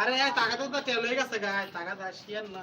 আরে টাকা তো তেল হয়ে গেছে গায়ে টাকা দা শিয়ার না।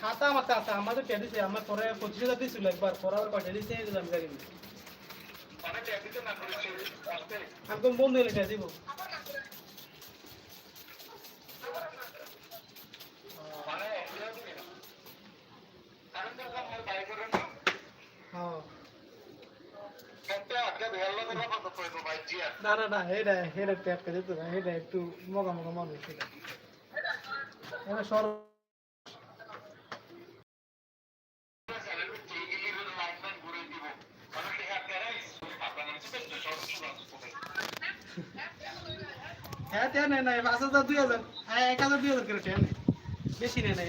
খাতা আমার আছে আমাদের টেয়া দিছে আমার পরে পঁচিশ হাজার দিয়েছিল একবার পরে আবার কয়টা দিছে আমি জানি না। আমি তো বন্ধু দিব না না না এটা এটা প্যাক করে দিত না একটু মগা মগা মানুষ এটা হ্যাঁ তে নেই নাই, পাঁচ হাজার, দুই হাজার। হ্যাঁ এক হাজার, দুই হাজার করে টেন বেশি নেই নাই।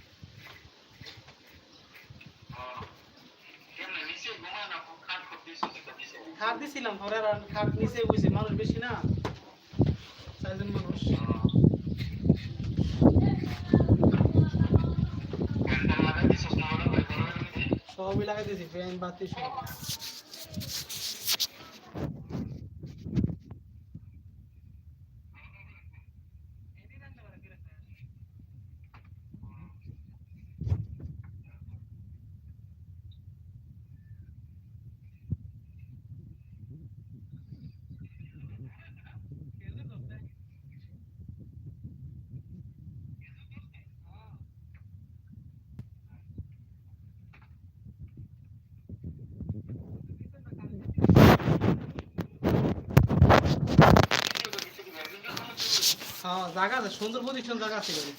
খাট দিছিলাম ঘরে আর খাট নিচে বুঝি মানুষ বেশি না। চারজন মানুষ। সবই লাগাই দিয়েছি ফ্যান বাতি সব। হ্যাঁ জায়গা আছে সুন্দর পজিশন জায়গা আছে গাড়ি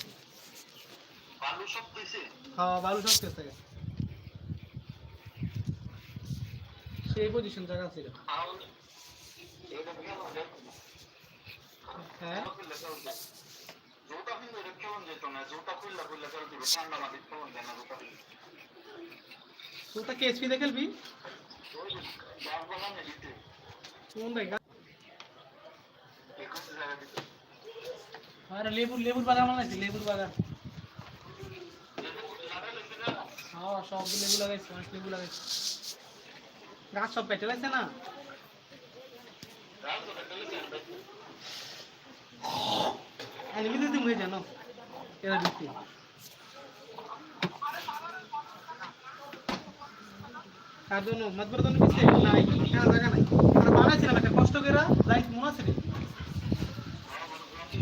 হ্যাঁ বালু সব কেসে সেই পজিশন জায়গা ছিল হ্যাঁ? দেখে খেলবি কোন দেখা আরে লেবুর লেবুর বাগান বানাইছি লেবুর বাগান হ্যাঁ সব লেবু লাগাইছি অনেক লেবু লাগাইছি। গাছ সব পেটে লাগছে না? জন্য মতবর জন্য কিসে নাই জায়গা নাই। আমরা বানাইছিলাম একটা কষ্ট করে মনে আছে